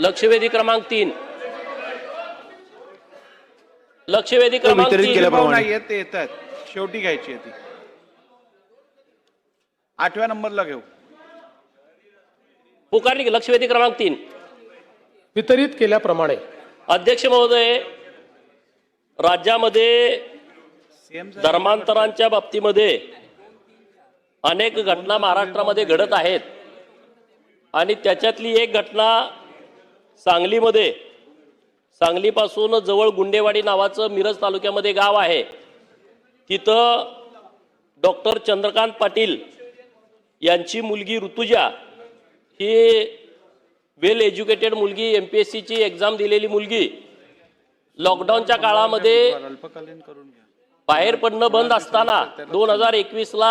लक्षवेधी क्रमांक तीन. लक्षवेधी क्रमांक वितरित तीन. केल्याप्रमाणे. भाऊ नाहीयेत ते येत. आहेत शेवटी घ्यायची आहे ती. आठव्या नंबरला घेऊ. पुकारली की लक्षवेधी क्रमांक तीन. वितरित केल्याप्रमाणे. अध्यक्ष महोदय राज्यामध्ये सीएम धर्मांतरांच्या बाबतीमध्ये अनेक घटना महाराष्ट्रामध्ये घडत आहेत. आणि त्याच्यातली एक घटना सांगलीमध्ये सांगलीपासून जवळ गुंडेवाडी नावाचं मिरज तालुक्यामध्ये गाव आहे. तिथं डॉक्टर चंद्रकांत पाटील यांची मुलगी ऋतुजा ही वेल एज्युकेटेड मुलगी एम पी एस सीची एक्झाम दिलेली मुलगी लॉकडाऊनच्या काळामध्ये बाहेर पडणं बंद असताना दोन हजार एकवीसला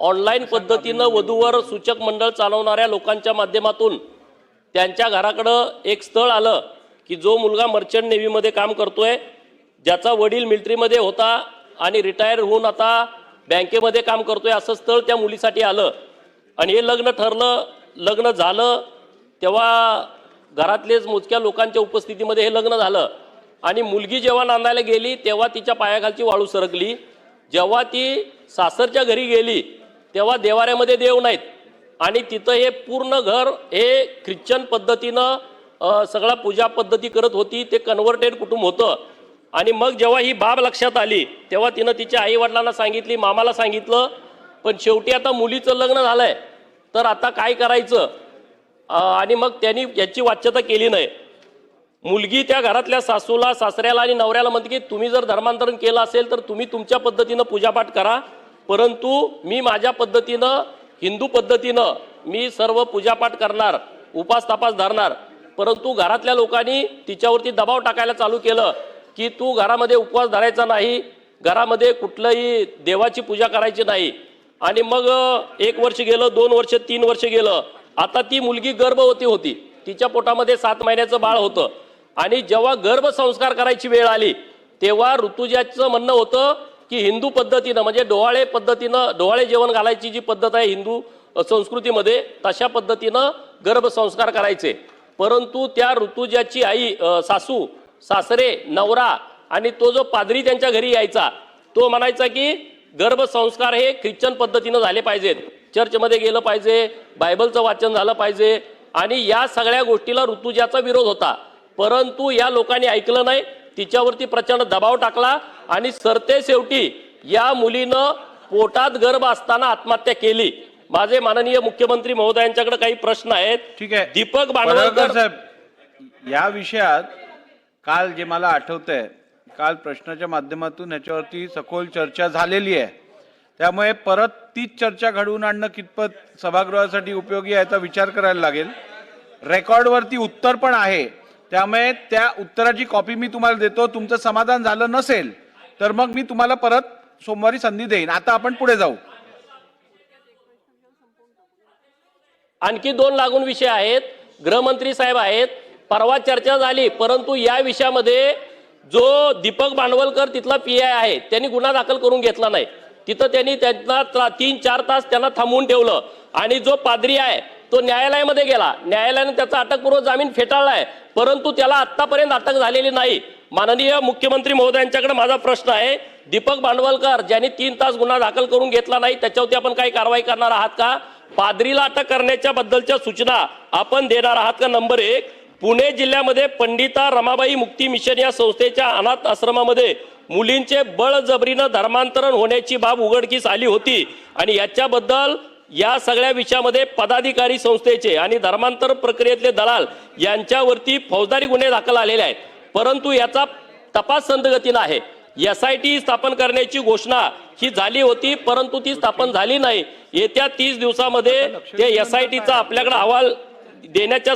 ऑनलाईन पद्धतीनं वधूवर सूचक मंडळ चालवणाऱ्या लोकांच्या माध्यमातून त्यांच्या घराकडं एक स्थळ आलं की जो मुलगा मर्चंट नेव्हीमध्ये काम करतोय ज्याचा वडील मिलिटरीमध्ये होता आणि रिटायर होऊन आता बँकेमध्ये काम करतोय असं स्थळ त्या मुलीसाठी आलं. आणि हे लग्न ठरलं लग्न झालं तेव्हा घरातलेच मोजक्या लोकांच्या उपस्थितीमध्ये हे लग्न झालं. आणि मुलगी जेव्हा नांदायला गेली तेव्हा तिच्या पायाखालची वाळू सरकली. जेव्हा ती सासरच्या घरी गेली तेव्हा देवाऱ्यामध्ये देव नाहीत. आणि तिथं हे पूर्ण घर हे ख्रिश्चन पद्धतीनं सगळा पूजा पद्धती करत होती ते कन्व्हर्टेड कुटुंब होतं. आणि मग जेव्हा ही बाब लक्षात आली तेव्हा तिनं तिच्या आईवडिलांना सांगितली मामाला सांगितलं पण शेवटी आता मुलीचं लग्न झालंय तर आता काय करायचं? आणि मग त्यांनी याची वाच्यता केली नाही. मुलगी त्या घरातल्या सासूला सासऱ्याला आणि नवऱ्याला म्हणते की तुम्ही जर धर्मांतरण केलं असेल तर तुम्ही तुमच्या पद्धतीनं पूजापाठ करा परंतु मी माझ्या पद्धतीनं हिंदू पद्धतीनं मी सर्व पूजापाठ करणार उपास तापास धरणार परंतु घरातल्या लोकांनी तिच्यावरती दबाव टाकायला चालू केलं की तू घरामध्ये उपवास धरायचा नाही घरामध्ये कुठलंही देवाची पूजा करायची नाही. आणि मग एक वर्ष गेलं दोन वर्ष तीन वर्ष गेलं आता ती मुलगी गर्भवती होती. तिच्या पोटामध्ये सात महिन्याचं बाळ होतं. आणि जेव्हा गर्भसंस्कार करायची वेळ आली तेव्हा ऋतुजाचं म्हणणं होतं की हिंदू पद्धतीनं म्हणजे डोहाळे पद्धतीनं डोहाळे जेवण घालायची जी पद्धत आहे हिंदू संस्कृतीमध्ये तशा पद्धतीनं गर्भसंस्कार करायचे. परंतु त्या ऋतुजाची आई सासू सासरे नवरा आणि तो जो पादरी त्यांच्या घरी यायचा तो म्हणायचा की गर्भसंस्कार हे ख्रिश्चन पद्धतीनं झाले पाहिजेत. चर्चमध्ये गेलं पाहिजे बायबलचं वाचन झालं पाहिजे आणि या सगळ्या गोष्टीला ऋतुजाचा विरोध होता. परंतु या लोकांनी ऐकलं नाही तिच्यावरती प्रचंड दबाव टाकला आणि सरते शेवटी या मुलीनं पोटात गर्भ असताना आत्महत्या केली. माझे माननीय मुख्यमंत्री महोदयांच्याकडे काही प्रश्न आहेत. ठीक आहे. दीपक भांडवलकर साहेब या विषयात काल जे मला आठवतंय काल प्रश्नाच्या माध्यमातून ह्याच्यावरती सखोल चर्चा झालेली आहे. त्यामुळे परत तीच चर्चा घडवून आणणं कितपत सभागृहासाठी उपयोगी आहे याचा विचार करायला लागेल. रेकॉर्डवरती उत्तर पण आहे. त्यामुळे त्या उत्तराची कॉपी मी तुम्हाला देतो. तुमचं समाधान झालं नसेल तर मग मी तुम्हाला परत सोमवारी संधी देईन. आता आपण पुढे जाऊ. आणखी दोन लागून विषय आहेत. गृहमंत्री साहेब आहेत. परवा चर्चा झाली परंतु या विषयामध्ये जो दीपक भांडवलकर तिथला पी आय आहे त्यांनी गुन्हा दाखल करून घेतला नाही. तिथं त्यांनी त्यांना तीन चार तास त्यांना थांबवून ठेवलं. आणि जो पादरी आहे तो न्यायालयामध्ये गेला. न्यायालयाने त्याचा अटकपूर्व जामीन फेटाळलाय. परंतु त्याला आतापर्यंत अटक झालेली नाही. माननीय मुख्यमंत्री महोदयांच्याकडे माझा प्रश्न आहे दीपक भांडवलकर ज्यांनी तीन तास गुन्हा दाखल करून घेतला नाही त्याच्यावरती आपण काही कारवाई करणार आहात का? पादरीला अटक करण्याच्या बद्दलच्या सूचना आपण देणार आहात का? नंबर एक पुणे जिल्ह्यामध्ये पंडिता रमाबाई मुक्ती मिशन या संस्थेच्या अनाथ आश्रमामध्ये मुलींचे बळजबरीनं धर्मांतरण होण्याची बाब उघडकीस आली होती. आणि याच्याबद्दल या सगळ्या विषयामध्ये पदाधिकारी संस्थेचे आणि धर्मांतर प्रक्रियेतले दलाल यांच्यावरती फौजदारी गुन्हे दाखल आलेले आहेत. परंतु याचा तपास संथगतीनं आहे. एस आय टी स्थापन करण्याची घोषणा ही झाली होती परंतु ती स्थापन झाली नाही. येत्या तीस दिवसामध्ये त्या एस आय टीचा आपल्याकडे अहवाल देण्याच्या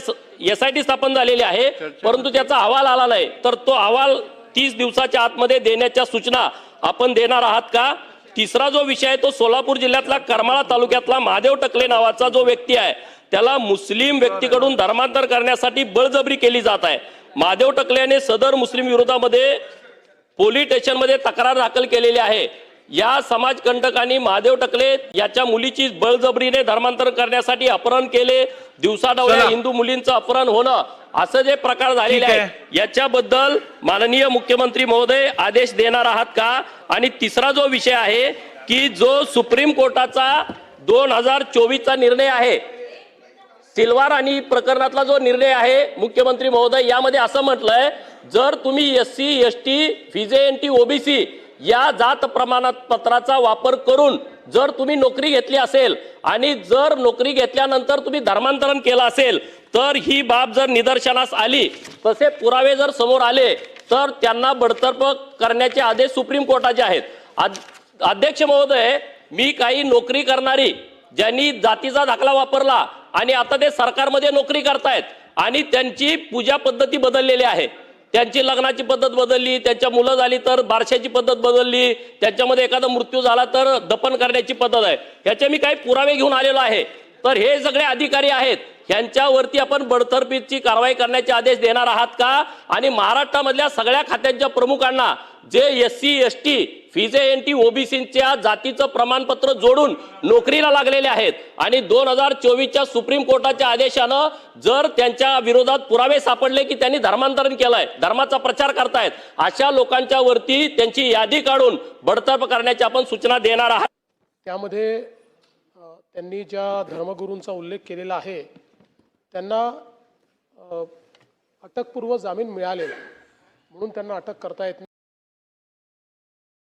एस आय टी स्थापन झालेली आहे परंतु त्याचा अहवाल आला नाही. तर तो अहवाल तीस दिवसाच्या आतमध्ये देण्याच्या सूचना आपण देणार आहात का? तिसरा जो विषय आहे तो सोलापूर जिल्ह्यातला करमाळा तालुक्यातला महादेव टकले नावाचा जो व्यक्ती आहे त्याला मुस्लिम व्यक्तीकडून धर्मांतर करण्यासाठी बळजबरी केली जात आहे. महादेव टकले याने सदर मुस्लिम विरोधामध्ये पोलीस स्टेशनमध्ये तक्रार दाखल केलेली आहे. या समाजकंटकांनी महादेव टकले याच्या मुलीची बळजबरीने धर्मांतरण करण्यासाठी अपहरण केले दिवसाढवळ्या. हिंदू मुलींचं अपहरण होणं असं जे प्रकार झालेले. आहेत याच्याबद्दल माननीय मुख्यमंत्री महोदय आदेश देणार आहात का आणि तिसरा जो विषय आहे की जो सुप्रीम कोर्टाचा दोन हजार चोवीसचा निर्णय आहे सिल्वार आणि प्रकरणातला जो निर्णय आहे मुख्यमंत्री महोदय यामध्ये असं म्हटलंय जर तुम्ही S C S T V J N T OBC या जात प्रमाणपत्राचा वापर करून जर तुम्ही नोकरी घेतली असेल आणि जर नोकरी घेतल्यानंतर तुम्ही धर्मांतरण केलं असेल तर ही बाब जर निदर्शनास आली तसे पुरावे जर समोर आले तर त्यांना बडतर्फ करण्याचे आदेश सुप्रीम कोर्टाचे आहेत. अध्यक्ष महोदय मी काही नोकरी करणारी ज्यांनी जातीचा दाखला वापरला आणि आता ते सरकारमध्ये नोकरी करतायत आणि त्यांची पूजा पद्धती बदललेली आहे. त्यांची लग्नाची पद्धत बदलली त्यांच्या मुलं झाली तर बारशाची पद्धत बदलली त्यांच्यामध्ये एखादा मृत्यू झाला तर दफन करण्याची पद्धत आहे. ह्याचे मी काही पुरावे घेऊन आलेलो आहे. तर हे सगळे अधिकारी आहेत. ह्यांच्यावरती आपण बडतर्फीची कारवाई करण्याचे आदेश देणार आहात का? आणि महाराष्ट्रामधल्या सगळ्या खात्यांच्या प्रमुखांना जे S C S T V J N T ओबीसीच्या जातीचं प्रमाणपत्र जोडून नोकरीला लागलेले आहेत. आणि दोन हजार चोवीसच्या सुप्रीम कोर्टाच्या आदेशानं जर त्यांच्या विरोधात पुरावे सापडले की त्यांनी धर्मांतरण केलंय धर्माचा प्रचार करतायत अशा लोकांच्या वरती त्यांची यादी काढून बडतर्फ करण्याची आपण सूचना देणार आहात. त्यामध्ये त्यांनी ज्या धर्मगुरूंचा उल्लेख केलेला आहे त्यांना अटकपूर्व जामीन मिळालेला म्हणून त्यांना अटक करता येत नाही.